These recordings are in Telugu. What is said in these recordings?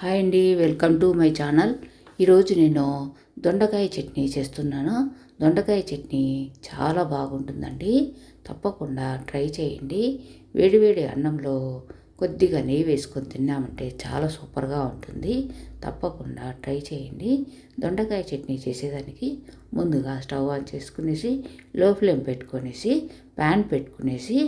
హాయ్ అండి వెల్కమ్ టు మై ఛానల్. ఈరోజు నేను దొండకాయ చట్నీ చేస్తున్నాను. దొండకాయ చట్నీ చాలా బాగుంటుందండి. తప్పకుండా ట్రై చేయండి. వేడివేడి అన్నంలో కొద్దిగా నెయ్యి వేసుకొని తిన్నామంటే చాలా సూపర్గా ఉంటుంది. తప్పకుండా ట్రై చేయండి. దొండకాయ చట్నీ చేసేదానికి ముందుగా స్టవ్ ఆన్ చేసుకునేసి లో ఫ్లేమ్ పెట్టుకునేసి ప్యాన్ పెట్టుకునేసి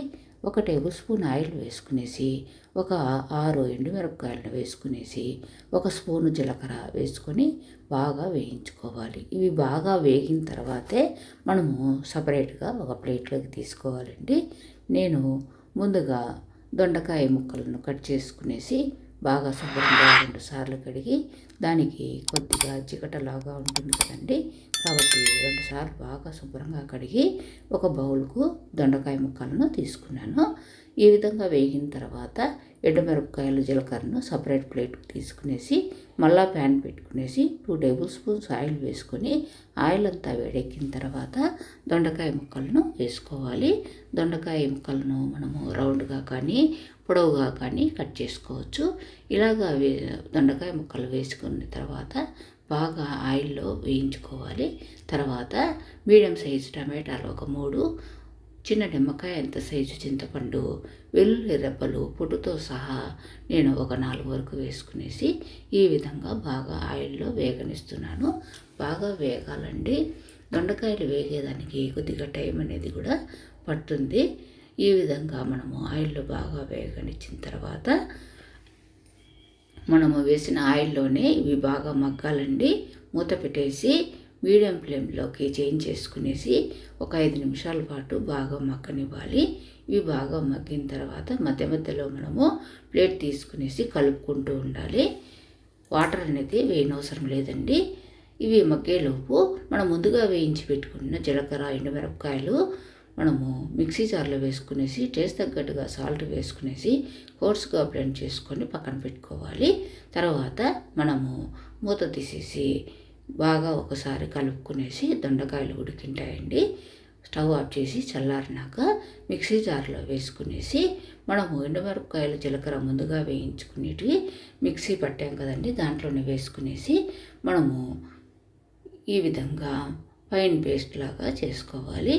ఒక టేబుల్ స్పూన్ ఆయిల్ వేసుకునేసి ఒక ఆరు ఎండుమిరపకాయలను వేసుకునేసి ఒక స్పూను జీలకర్ర వేసుకొని బాగా వేయించుకోవాలి. ఇవి బాగా వేగిన తర్వాతే మనము సపరేట్గా ఒక ప్లేట్లోకి తీసుకోవాలండి. నేను ముందుగా దొండకాయ ముక్కలను కట్ చేసుకునేసి బాగా శుభ్రంగా రెండు సార్లు కడిగి దానికి కొద్దిగా జిగటలాగా ఉంటుంది కదండి. కాబట్టి రెండు సార్లు బాగా శుభ్రంగా కడిగి ఒక బౌల్కు దొండకాయ ముక్కలను తీసుకున్నాను. ఈ విధంగా వేగిన తర్వాత ఎండుమిరపకాయలు జీలకర్రను సపరేట్ ప్లేట్కి తీసుకునేసి మళ్ళా ప్యాన్ పెట్టుకునేసి టూ టేబుల్ స్పూన్స్ ఆయిల్ వేసుకొని ఆయిల్ అంతా వేడెక్కిన తర్వాత దొండకాయ ముక్కలను వేసుకోవాలి. దొండకాయ ముక్కలను మనము రౌండ్గా కానీ పొడవుగా కానీ కట్ చేసుకోవచ్చు. ఇలాగా వే దొండకాయ ముక్కలు వేసుకున్న తర్వాత బాగా ఆయిల్లో వేయించుకోవాలి. తర్వాత మీడియం సైజ్ టమాటాలు ఒక మూడు చిన్న నిమ్మకాయ ఎంత సైజు చింతపండు వెల్లుల్లి రెబ్బలు పొట్టుతో సహా నేను ఒక నాలుగు వరకు వేసుకునేసి ఈ విధంగా బాగా ఆయిల్లో వేగనిస్తున్నాను. బాగా వేగాలండి. దొండకాయలు వేగేదానికి కొద్దిగా టైం అనేది కూడా పడుతుంది. ఈ విధంగా మనము ఆయిల్లో బాగా వేగనిచ్చిన తర్వాత మనము వేసిన ఆయిల్లోనే ఇవి బాగా మగ్గాలండి. మూత పెట్టేసి మీడియం ఫ్లేమ్లోకి చేంజ్ చేసుకునేసి ఒక ఐదు నిమిషాల పాటు బాగా మగ్గనివ్వాలి. ఇవి బాగా మగ్గిన తర్వాత మధ్య మధ్యలో మనము ప్లేట్ తీసుకునేసి కలుపుకుంటూ ఉండాలి. వాటర్ అనేది వేయనవసరం లేదండి. ఇవి మగ్గేలోపు మనం ముందుగా వేయించి పెట్టుకున్న జీలకర్ర ఎండుమిరపకాయలు మనము మిక్సీ జార్లో వేసుకునేసి టేస్ట్ తగ్గట్టుగా సాల్ట్ వేసుకునేసి కోర్స్గా బ్లెండ్ చేసుకొని పక్కన పెట్టుకోవాలి. తర్వాత మనము మూత తీసేసి బాగా ఒకసారి కలుపుకునేసి దొండకాయలు ఉడికింటాయండి స్టవ్ ఆఫ్ చేసి చల్లారినాక మిక్సీ జార్లో వేసుకునేసి మనము ఎండుమిరపకాయలు జీలకర్ర ముందుగా వేయించుకునేటివి మిక్సీ పట్టాం కదండి దాంట్లోనే వేసుకునేసి మనము ఈ విధంగా ఫైన్ పేస్ట్ లాగా చేసుకోవాలి.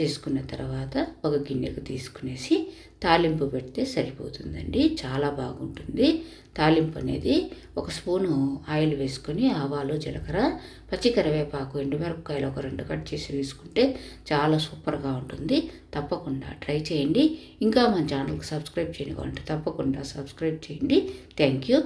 చేసుకున్న తర్వాత ఒక గిన్నెకు తీసుకునేసి తాలింపు పెడితే సరిపోతుందండి. చాలా బాగుంటుంది. తాలింపు అనేది ఒక స్పూను ఆయిల్ వేసుకొని ఆవాలు జీలకర్ర పచ్చి కరివేపాకు ఎండుమిరపకాయలు ఒక రెండు కట్ చేసి వేసుకుంటే చాలా సూపర్గా ఉంటుంది. తప్పకుండా ట్రై చేయండి. ఇంకా మన ఛానల్కి సబ్స్క్రైబ్ చేయని తప్పకుండా సబ్స్క్రైబ్ చేయండి. Thank you.